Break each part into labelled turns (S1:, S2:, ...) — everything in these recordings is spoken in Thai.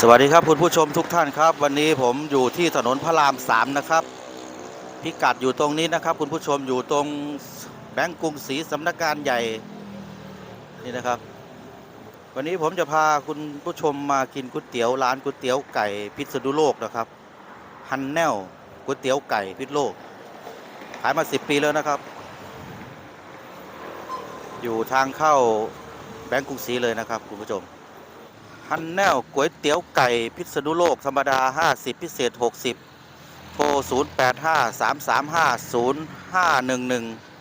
S1: สวัสดีครับคุณผู้ชมทุกท่านครับ วันนี้ผมอยู่ที่ถนนพระรามสามนะครับ พิกัดอยู่ตรงนี้นะครับ คุณผู้ชมอยู่ตรงแบงก์กรุงศรีสำนักงานใหญ่นี่นะครับ วันนี้ผมจะพาคุณผู้ชมมากินก๋วยเตี๋ยวร้านก๋วยเตี๋ยวไก่พิษณุโลกนะครับฮันแนลก๋วยเตี๋ยวไก่พิษโลก ขายมาสิบปีแล้วนะครับ อยู่ทางเข้าแบงก์กรุงศรีเลยนะครับ คุณผู้ชม ฮันแนลก๋วยเตี๋ยวไก่พิษณุโลกธรรมดา 50 พิเศษ 60 โทร 0 8 5
S2: 3 3 5 0 5 1 1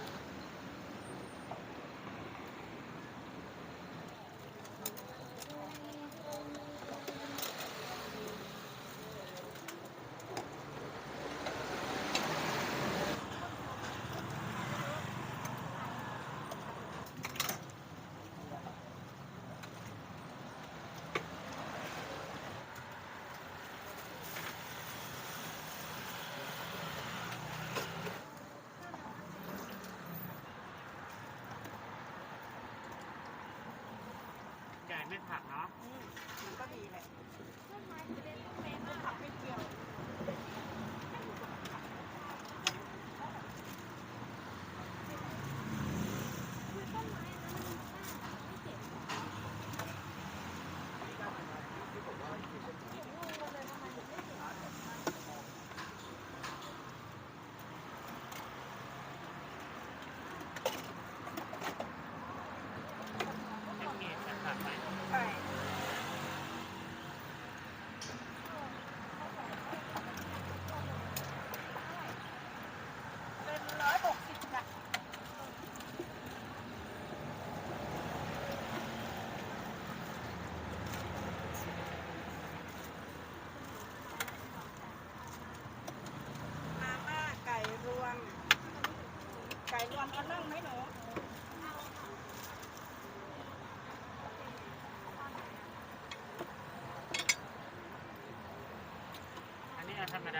S2: เป็นผักเนาะ
S3: มันก็ดีแหละ
S2: ต้นไม้
S3: จะเล่นต้นไม้ผักไม่
S2: เกี่ยว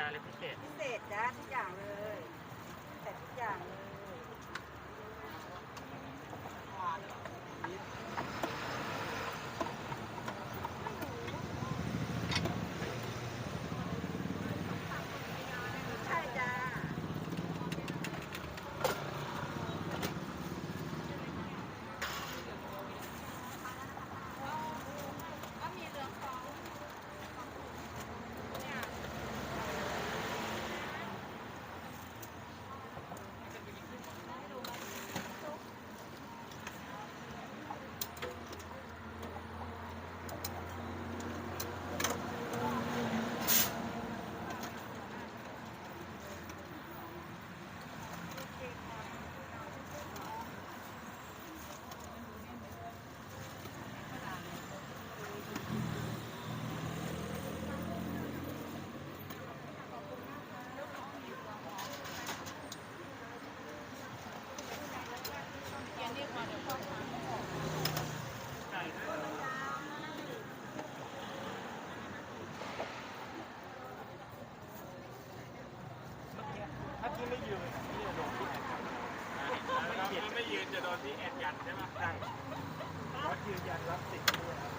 S2: าเลยพิเศษ
S3: พิเศษจ้าทุกอย่างเลยแต่ทุกอย่างเลยใช่จ้า
S2: ไก่ด้วยเหรอ
S4: ถ้าที่ไม่ยืนนี่จะโดนที่แอนยันถ้าไม่ยืนจะโดนที่แอนยันใช่ไหมใช่วัดยืนยันรับสิทธิ์ด้วยครับ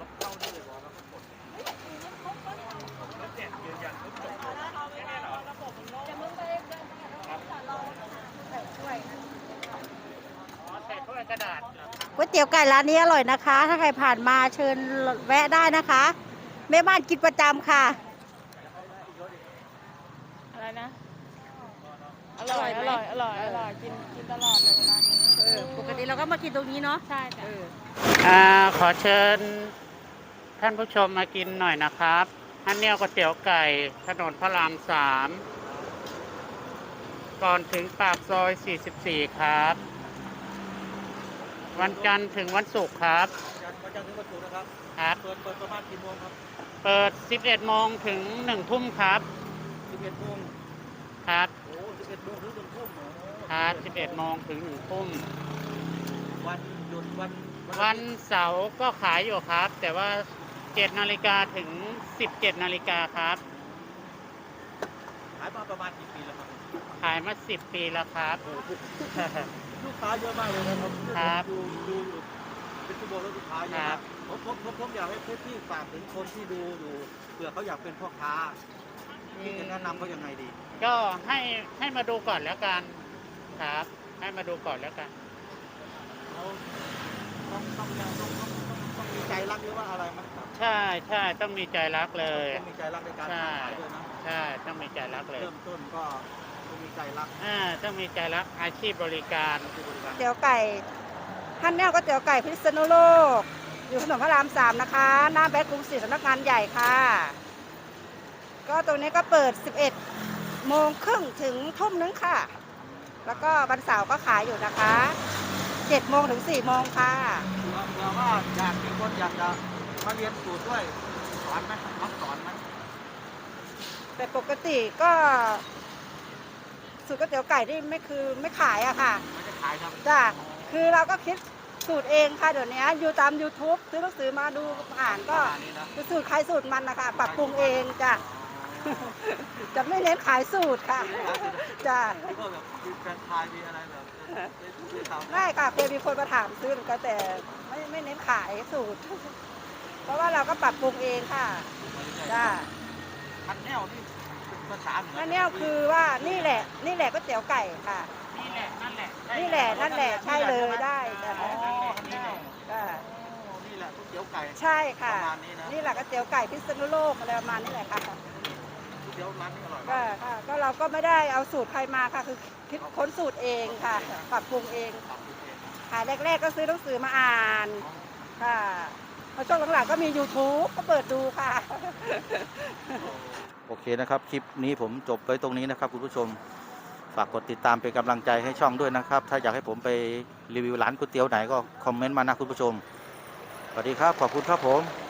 S4: รับเข้าได้เลยบอกแล้วก็กดแล้วเจ็ดยืนยันปุ๊บจบแค่นี้เหรอ
S2: อ๋อใส่ถ้วยกระดาษเหรอ
S5: ก๋วยเตี๋ยวไก่ร้านนี้อร่อยนะคะ ถ้าใครผ่านมาเชิญแวะได้นะคะแม่บ้านกินประจำค่ะ
S6: อะไรนะ อร่อย อร่อย อร่อย อร่อย กิน กินตลอดเลยร้านนี้
S5: เออปกติเราก็มากินตรงนี้เนาะ
S6: ใช่จ้ะ
S2: อ่า ขอเชิญ ท่านผู้ชมมากินหน่อยนะครับฮันเนียวก๋วยเตี๋ยวไก่ ถนนพระรามสาม ก่อนถึงปากซอย 44 ครับ วันจันทร์ถึงวันศุกร์ครับ
S4: ยันวันจันทร์ถึงวันศุกร์นะครับ
S2: ครับ
S4: เปิดเปิดประมาณกี่โมงครับ
S2: เปิด 11โมงถึง1ทุ่มครับ
S4: 11โมง
S2: ครับ
S4: โอ้11โมงถึง1ทุ่มโอ้
S2: ครับ11โมงถึง1ทุ่ม
S4: วันหยุดวัน
S2: วันเสาร์ก็ขายอยู่ครับ แต่ว่า7นาฬิกาถึง 17นาฬิกาครับ
S4: ขายมาประมาณกี่ปีแล้วครับ
S2: ขายมา10ปีแล้วครับ
S4: ลูกค้าเยอะมากเลยนะครับ
S2: ครับ
S4: ดูดูอยู่เป็นชั่วโมงแล้วลูกค้าเยอะมากผมผมผมผมอยากให้พี่ฝากถึงคนที่ดูอยู่เผื่อเขาอยากเป็นพ่อค้าพี่จะแนะนำเขายังไงดี
S2: ก็ให้ให้มาดูก่อนแล้วกันครับ ให้มาดูก่อนแล้วกัน
S4: เขาต้องต้องต้องต้องต้องต้องมีใจรักหรือว่าอะไรมั้ยครับ
S2: ใช่ใช่ต้องมีใจรักเลย
S4: ต้องมีใจรักในการค้าขายด้วยนะ
S2: ใช่ต้องมีใจรักเลย
S4: เริ่มต้นก็ ต้องมีใจรัก
S2: อ่าต้องมีใจรักอาชีพบริการ
S4: ที่บริการ
S5: เตี๋ยวไก่ฮันแนวก๋วยเตี๋ยวไก่พิษณุโลก อยู่ถนนพระรามสามนะคะ หน้าแบงก์กรุงศรีสำนักงานใหญ่ค่ะ ก็ตรงนี้ก็เปิด 11 โมงครึ่งถึงทุ่มนึงค่ะ แล้วก็วันเสาร์ก็ขายอยู่นะคะ7โมงถึง4โมงค่ะ
S4: เผื่อเผื่อว่าอยากมีคนอยากจะมาเรียนสูตรด้วยสอนไหมรับสอนไหม
S5: แต่ปกติก็ สูตรก๋วยเตี๋ยวไก่นี่ไม่คือไม่ขายอะค่ะ
S4: ไม่จะขายครับ
S5: จ้ะคือเราก็คิดสูตรเองค่ะเดี๋ยวนี้อยู่ตาม YouTube ซื้อหนังสือมาดูอ่านก็
S4: ประมาณนี้นะ
S5: คือสูตรใครสูตรมันนะคะปรับปรุงเองจ้ะ จะไม่เน้นขายสูตรค่ะจ้ะ
S4: แล้วก็แบบมีแฟรนไชส์มีอะไรแบบได้ได้ทำ
S5: ได้ค่ะเคยมีคนมาถามซื้อเหมือนกันแต่ไม่ไม่เน้นขายสูตร เพราะว่าเราก็ปรับปรุงเองค่ะจ้ะ
S4: พันแนวนี่เป็น ภาษาเหนือ
S5: นั่นเนี่ยคือว่านี่แหละ นี่แหละก๋วยเตี๋ยวไก่ค่ะ
S2: นี่แหละนั่นแหละ
S5: นี่แหละนั่นแหละใช่เลยได้จ้ะ
S4: อ๋อพันแนว
S5: จ้ะ
S4: โอ้นี่แหละก๋วยเตี๋ยวไก่
S5: ใช่ค่ะ
S4: ประมาณนี้นะ
S5: นี่แหละก๋วยเตี๋ยวไก่พิษณุโลกอะไรประมาณนี้แหละค่ะ
S4: ก๋วยเตี๋ยวร้านนี้อร่อย
S5: ก็
S4: มาก
S5: ค่ะก็เราก็ไม่ได้เอาสูตรใครมาค่ะ คือคิดค้นสูตรเองค่ะ ปรับปรุงเอง
S4: ปรับปรุงเองนะ
S5: ขายแรกๆก็ซื้อหนังสือมาอ่านค่ะพอช่วงหลังๆก็มี YouTube ก็เปิดดูค่ะ
S4: โอเคนะครับ คลิปนี้ผมจบไว้ตรงนี้นะครับคุณผู้ชม ฝากกดติดตามเป็นกำลังใจให้ช่องด้วยนะครับ ถ้าอยากให้ผมไปรีวิวร้านก๋วยเตี๋ยวไหนก็คอมเมนต์มานะคุณผู้ชม สวัสดีครับ ขอบคุณครับผม